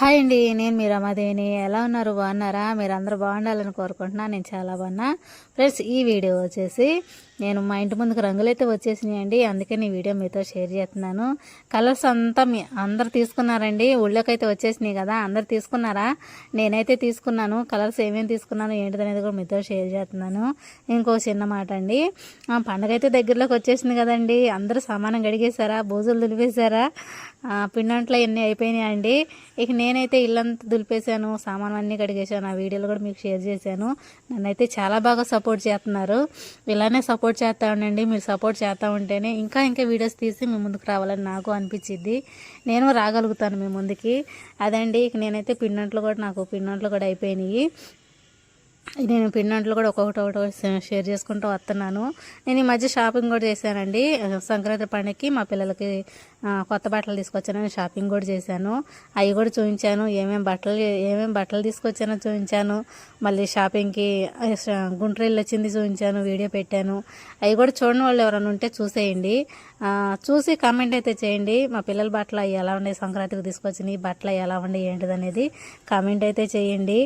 Hi అండి నేను మీ రమాదేవిని. ఎలా ఉన్నారు? బాగున్నారా? మీరు అందరూ బాగుండాలని కోరుకుంటున్నా. నేను చాలా బాగున్నా. ఫ్రెండ్స్ ఈ వీడియో వచ్చేసి నేను మా ఇంటి ముందుకు రంగులు అయితే వచ్చేసినాయి అండి ఈ వీడియో మీతో షేర్ చేస్తున్నాను. కలర్స్ అంతా మీ అందరు తీసుకున్నారండి. ఊళ్ళోకి అయితే వచ్చేసినాయి కదా అందరు తీసుకున్నారా? నేనైతే తీసుకున్నాను. కలర్స్ ఏమేమి తీసుకున్నాను ఏంటిదనేది కూడా మీతో షేర్ చేస్తున్నాను. ఇంకో చిన్న మాట అండి. పండగ అయితే దగ్గరలోకి వచ్చేసింది కదండి. అందరూ సామానం గడిగేశారా బోజులు దులిపేశారా? పిండంట్లో ఎన్ని అయిపోయినాయండి. ఇక నేను నేనైతే ఇల్లంతా దులిపేశాను సామాన్ అన్నీ కడిగేశాను ఆ వీడియోలు కూడా మీకు షేర్ చేశాను. నన్నైతే చాలా బాగా సపోర్ట్ చేస్తున్నారు. ఇలానే సపోర్ట్ చేస్తా ఉండండి మీరు సపోర్ట్ చేస్తూ ఉంటేనే ఇంకా ఇంకా వీడియోస్ తీసి మీ ముందుకు రావాలని నాకు అనిపించింది నేను రాగలుగుతాను మీ ముందుకి. అదండి ఇక నేనైతే పిండంట్లు కూడా నాకు పిండంట్లు కూడా అయిపోయినాయి. నేను పిన్నంట్లు కూడా ఒక్కొక్కటి ఒకటి షేర్ చేసుకుంటూ వస్తున్నాను. నేను ఈ మధ్య షాపింగ్ కూడా చేశానండి. సంక్రాంతి పండుగకి మా పిల్లలకి కొత్త బట్టలు తీసుకొచ్చాను షాపింగ్ కూడా చేశాను. అవి కూడా చూపించాను ఏమేమి బట్టలు ఏమేమి బట్టలు తీసుకొచ్చానో చూపించాను మళ్ళీ షాపింగ్కి గుంటూరు వెళ్ళి వచ్చింది చూపించాను వీడియో పెట్టాను. అవి కూడా చూడని వాళ్ళు ఎవరైనా ఉంటే చూసేయండి. చూసి కామెంట్ అయితే చేయండి. మా పిల్లల బట్టలు అవి ఎలా ఉన్నాయి సంక్రాంతికి తీసుకొచ్చినాయి బట్టలు ఎలా ఉన్నాయి ఏంటిది అనేది కామెంట్ అయితే చేయండి.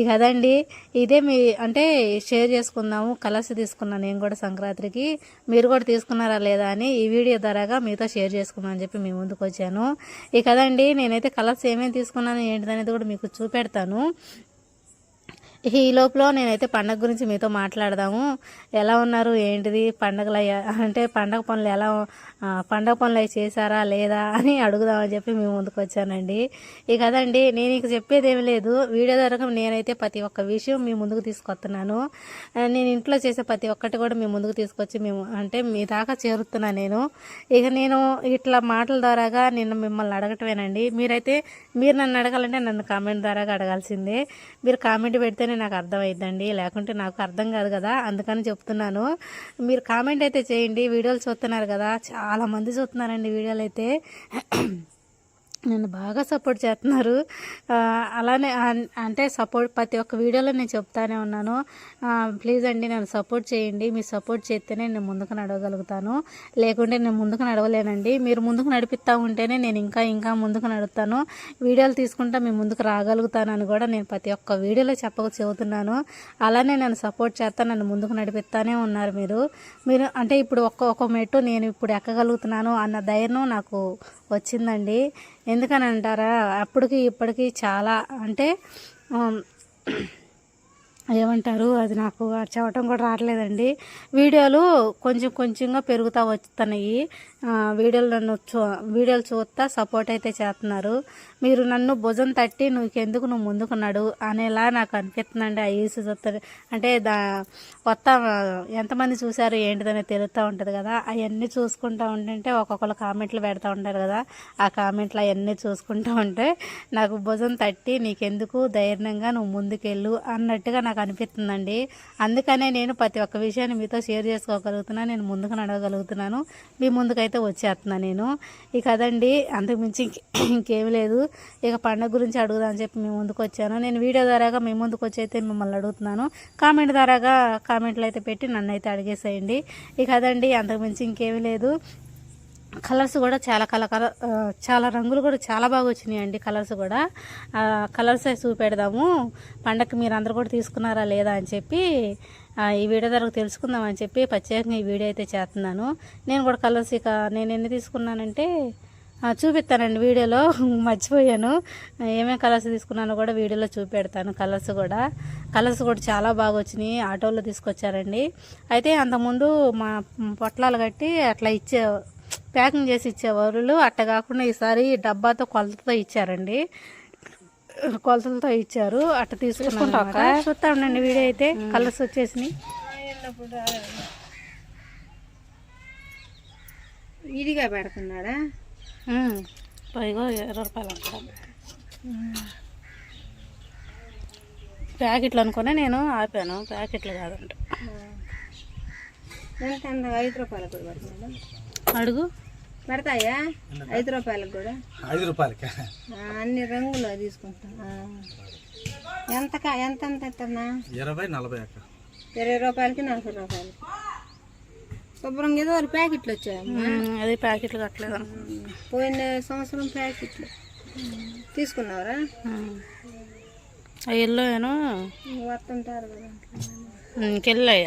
ఇక అదండి. ఇదే మీ అంటే షేర్ చేసుకుందాము కలర్స్ తీసుకున్నాను నేను కూడా సంక్రాంతికి. మీరు కూడా తీసుకున్నారా లేదా అని ఈ వీడియో ద్వారాగా మీతో షేర్ చేసుకున్నాను. అని చెప్పి మీ ముందుకు వచ్చాను. ఈ కదండి నేనైతే కలర్స్ ఏమేమి తీసుకున్నాను ఏంటిదనేది కూడా మీకు చూపెడతాను. ఈ లోపల నేనైతే పండగ గురించి మీతో మాట్లాడదాము. ఎలా ఉన్నారు? ఏంటిది? పండగలు అంటే పండగ పనులు ఎలా పండగ పనులు అవి చేశారా లేదా అని అడుగుదామని చెప్పి మేము ముందుకు వచ్చానండి. ఇక కదండి నేను ఇక చెప్పేది ఏమి లేదు. వీడియో ద్వారా నేనైతే ప్రతి ఒక్క విషయం మీ ముందుకు తీసుకొస్తున్నాను. నేను ఇంట్లో చేసే ప్రతి ఒక్కటి కూడా మీ ముందుకు తీసుకొచ్చి మేము అంటే మీ దాకా చేరుతున్నా నేను. ఇక నేను ఇట్లా మాటల ద్వారాగా నేను మిమ్మల్ని అడగటమేనండి. మీరైతే మీరు నన్ను అడగాలంటే నన్ను కామెంట్ ద్వారాగా అడగాల్సిందే. మీరు కామెంట్ పెడితేనే నాకు అర్థమైద్దండి లేకుంటే నాకు అర్థం కాదు కదా. అందుకని చెప్తున్నాను. మీరు కామెంట్ అయితే చేయండి. వీడియోలు చూస్తున్నారు కదా. చాలా మంది చూస్తున్నారండి వీడియోలు అయితే. నన్ను బాగా సపోర్ట్ చేస్తున్నారు. అలానే అన్- అంటే సపోర్ట్ ప్రతి ఒక్క వీడియోలో నేను చెప్తానే ఉన్నాను. ప్లీజ్ అండి నన్ను సపోర్ట్ చేయండి. మీరు సపోర్ట్ చేస్తేనే నేను ముందుకు నడవగలుగుతాను. లేకుంటే నేను ముందుకు నడవలేనండి. మీరు ముందుకు నడిపిస్తూ ఉంటేనే నేను ఇంకా ఇంకా ముందుకు నడుపుతాను. వీడియోలు తీసుకుంటా మీ ముందుకు రాగలుగుతాను అని కూడా నేను ప్రతి ఒక్క వీడియోలో చెప్పక చెబుతున్నాను. అలానే నన్ను సపోర్ట్ చేస్తా నన్ను ముందుకు నడిపిస్తానే ఉన్నారు మీరు. మీరు అంటే ఇప్పుడు ఒక్క ఒక్క మెట్టు నేను ఇప్పుడు ఎక్కగలుగుతున్నాను అన్న ధైర్యం నాకు వచ్చిందండి. ఎందుకని అంటారా అప్పటికి ఇప్పటికి చాలా అంటే ఏమంటారు? అది నాకు చెప్పడం కూడా రావట్లేదండి. వీడియోలు కొంచెం కొంచెంగా పెరుగుతూ వస్తున్నాయి వీడియోలు నన్ను చూ వీడియోలు చూస్తా సపోర్ట్ అయితే చేస్తున్నారు. మీరు నన్ను భుజం తట్టి నువ్వుకెందుకు నువ్వు ముందుకున్నాడు అనేలా నాకు అనిపిస్తుందండి ఆ ఈసు చూస్తారు అంటే దా కొత్త ఎంతమంది చూశారు ఏంటిదని తెలుస్తూ ఉంటుంది కదా. అవన్నీ చూసుకుంటూ ఉంటుంటే ఒక్కొక్కరు కామెంట్లు పెడతా ఉంటారు కదా. ఆ కామెంట్లు అవన్నీ చూసుకుంటూ ఉంటే నాకు భుజం తట్టి నీకెందుకు ధైర్యంగా నువ్వు ముందుకెళ్ళు అన్నట్టుగా నాకు అనిపిస్తుందండి. అందుకనే నేను ప్రతి ఒక్క విషయాన్ని మీతో షేర్ చేసుకోగలుగుతున్నాను నేను ముందుకు నడవగలుగుతున్నాను. మీ ముందుకైతే వచ్చేస్తున్నాను నేను. ఇక అదండి అంతకుమించి ఇంకేమి ఇంకేం లేదు. ఇక పండగ గురించి అడుగుదామని చెప్పి మీ ముందుకు వచ్చాను. నేను వీడియో ద్వారాగా మీ ముందుకు వచ్చి అయితే మిమ్మల్ని అడుగుతున్నాను. కామెంట్ ద్వారాగా కామెంట్లు అయితే పెట్టి నన్ను అయితే అడిగేసేయండి. ఇక అదండి అంతకుమించి ఇంకేమి లేదు. కలర్స్ కూడా చాలా కలర్ కలర్ చాలా రంగులు కూడా చాలా బాగా వచ్చినాయండి కలర్స్ కూడా. కలర్స్ అవి చూపెడదాము. పండగకి మీరు అందరు కూడా తీసుకున్నారా లేదా అని చెప్పి ఈ వీడియో ద్వారా తెలుసుకుందామని చెప్పి ప్రత్యేకంగా ఈ వీడియో అయితే చేస్తున్నాను. నేను కూడా కలర్స్ ఇక నేను ఎన్ని తీసుకున్నానంటే చూపిస్తానండి వీడియోలో. మర్చిపోయాను. ఏమేమి కలర్స్ తీసుకున్నానో కూడా వీడియోలో చూపెడతాను కలర్స్ కూడా. కలర్స్ కూడా చాలా బాగా వచ్చినాయి. ఆటోలో తీసుకొచ్చారండి. అయితే అంతకుముందు మా పొట్లాలు కట్టి అట్లా ఇచ్చే ప్యాకింగ్ చేసి ఇచ్చేవాళ్ళు అట్ట కాకుండా ఈసారి డబ్బాతో కొలతతో ఇచ్చారండి. కొలతలతో ఇచ్చారు. అట్ట తీసుకుంటా చూస్తా ఉండండి వీడియో అయితే. కలర్స్ వచ్చేసినాయి. ఇదిగా పెడుతున్నాడా? పైగా ఇరవై రూపాయలు అంటాను ప్యాకెట్లు అనుకునే నేను ఆపాను. ప్యాకెట్లు కాదంట. ఐదు రూపాయలకు కూడా పెడుతున్నాడా? అడుగు. పెడతాయా? ఐదు రూపాయలకు కూడా? ఐదు రూపాయలకి. అన్ని రంగులు తీసుకుంటా. ఎంత కా- ఎంత ఎంత ఎత్తన్నా? ఇరవై నలభై అక్క. ఇరవై రూపాయలకి నలభై రూపాయలకి. శుభ్రంగా ఏదో ఒక ప్యాకెట్లు వచ్చాయమ్మా. ఉమ్, అదే ప్యాకెట్లు కట్టలేదు. పోయిన సంవత్సరం ప్యాకెట్లు. తీసుకున్నావరా? ఎల్లో ఏను వస్తుంటారు కదా. ఇంకెళ్ళాయి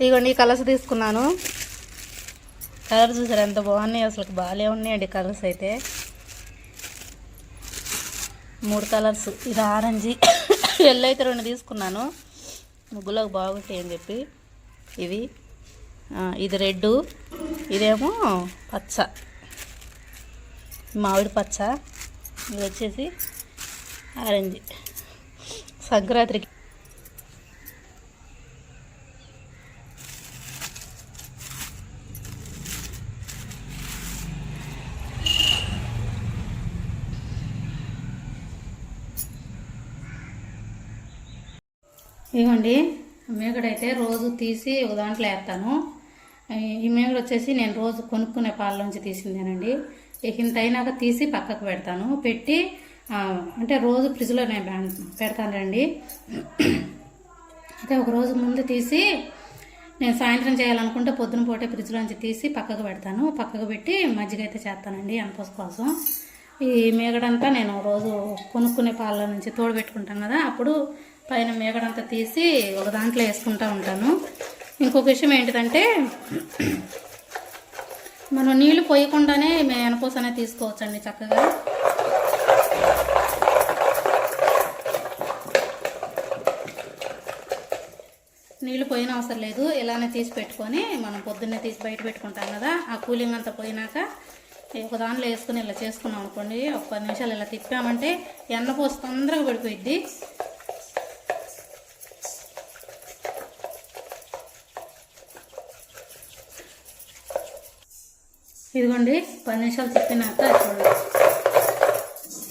ఇదిగోండి ఈ కలర్స్ తీసుకున్నాను. కలర్ చూసారు? ఎంత బాగున్నాయి. అసలు బాగాలే ఉన్నాయండి కలర్స్ అయితే. మూడు కలర్స్. ఇది ఆరెంజ్. ఎల్లో అయితే రెండు తీసుకున్నాను. ముగ్గులోకి బాగుంటాయి అని చెప్పి. ఇవి. ఇది రెడ్ ఇదేమో పచ్చ. మామిడి పచ్చ. ఇది వచ్చేసి ఆరెంజ్. సంక్రాంతికి ఇవ్వండి మేకడైతే రోజు తీసి ఒక దాంట్లో వేస్తాను. ఈ మేకడు వచ్చేసి నేను రోజు కొనుక్కునే పాలలోంచి తీసిందేనండి. ఇక ఇంత అయినాక తీసి పక్కకు పెడతాను. పెట్టి అంటే రోజు ఫ్రిడ్జ్లో నేను పె- పెడతానండి అయితే ఒక రోజు ముందు తీసి నేను సాయంత్రం చేయాలనుకుంటే పొద్దున పూటే ఫ్రిడ్జ్లోంచి తీసి పక్కకు పెడతాను. పక్కకు పెట్టి మజ్జిగ అయితే చేస్తానండి అనపూస కోసం. ఈ మేగడంతా నేను రోజు కొనుక్కునే పాల నుంచి తోడు పెట్టుకుంటాను కదా అప్పుడు పైన మేగడంతా తీసి ఒక దాంట్లో వేసుకుంటా ఉంటాను. ఇంకొక విషయం ఏంటిదంటే మనం నీళ్ళు పోయకుండానే మే అనేది తీసుకోవచ్చండి చక్కగా. నీళ్ళు పోయిన అవసరం లేదు. ఇలానే తీసి పెట్టుకొని మనం పొద్దున్నే తీసి బయట పెట్టుకుంటాం కదా ఆ కూలింగ్ అంతా పోయినాక ఒక దాంట్లో వేసుకుని ఇలా చేసుకున్నాం అనుకోండి ఒక పది నిమిషాలు ఇలా తిప్పామంటే ఎన్న పోసి తొందరగా పడిపోయిద్ది. ఇదిగోండి పది నిమిషాలు తిప్పినాక చూడండి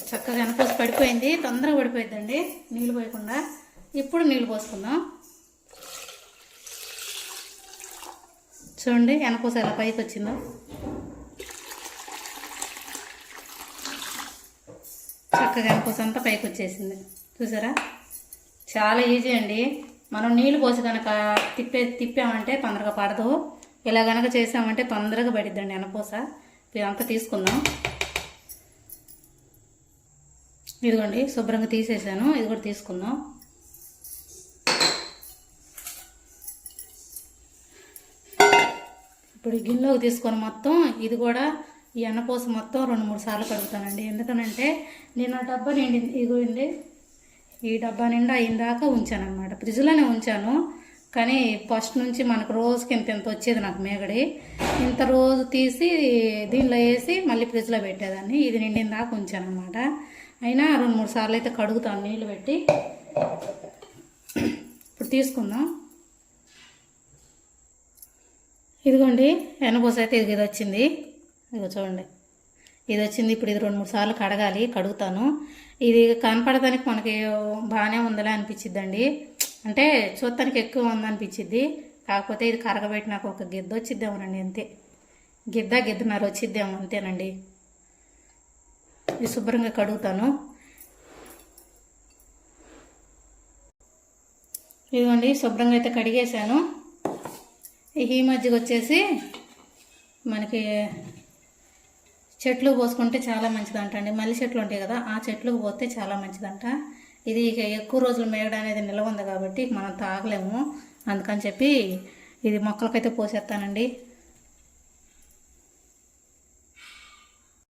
చక్కగా ఎనపోసి పడిపోయింది తొందరగా పడిపోయిందండి నీళ్ళు పోయకుండా. ఇప్పుడు నీళ్ళు పోసుకుందాం. చూడండి వెనకోస ఎలా పైకి వచ్చిందో. చక్కగా వెనకోస అంతా పైకి వచ్చేసింది. చూసారా? చాలా ఈజీ అండి. మనం నీళ్ళు పోసి కనుక తిప్పే తిప్పామంటే తొందరగా పడదు. ఇలా కనుక చేసామంటే తొందరగా పడిద్దండి వెనకోస ఇదంతా తీసుకుందాం. ఇదిగోండి శుభ్రంగా తీసేసాను ఇది కూడా తీసుకుందాం. ఇప్పుడు గిన్నెలోకి తీసుకొని మొత్తం ఇది కూడా ఈ అన్నపూస మొత్తం రెండు మూడు సార్లు కడుగుతానండి. ఎందుకనంటే నేను ఆ డబ్బా నిండి ఇదిగోండి ఈ డబ్బా నిండా ఇందాక ఉంచాను అనమాట ఫ్రిడ్జ్లోనే ఉంచాను. కానీ ఫస్ట్ నుంచి మనకు రోజుకి ఇంత ఇంత వచ్చేది నాకు మేగడి. ఇంత రోజు తీసి దీనిలో వేసి మళ్ళీ ఫ్రిడ్జ్లో పెట్టేదాన్ని. ఇది నిండిన దాకా ఉంచాను అనమాట అయినా రెండు మూడు సార్లు అయితే కడుగుతాను నీళ్ళు పెట్టి. ఇప్పుడు తీసుకుందాం. ఇదిగోండి ఎనబోస అయితే ఇది ఇది వచ్చింది. ఇదిగో చూడండి. ఇది వచ్చింది ఇప్పుడు ఇది రెండు మూడు సార్లు కడగాలి కడుగుతాను. ఇది కనపడడానికి మనకి బాగానే ఉందలే అనిపించిద్దండి. అంటే చూడటానికి ఎక్కువ ఉందనిపించింది కాకపోతే ఇది కరగబెట్టి నాకు ఒక గిద్ద వచ్చిద్దేమోనండి అంతే. గిద్ద గిద్దన్నర వచ్చిద్దేమో అంతేనండి. ఇది శుభ్రంగా కడుగుతాను. ఇదిగోండి శుభ్రంగా అయితే కడిగేశాను. ఈ మధ్యకి వచ్చేసి మనకి చెట్లు పోసుకుంటే చాలా మంచిదంట అండి మల్లి చెట్లు ఉంటాయి కదా ఆ చెట్లు పోతే చాలా మంచిదంట. ఇది ఇక ఎక్కువ రోజులు మేయడం అనేది నిల్వ ఉంది కాబట్టి మనం తాగలేము. అందుకని చెప్పి ఇది మొక్కలకైతే పోసేస్తానండి.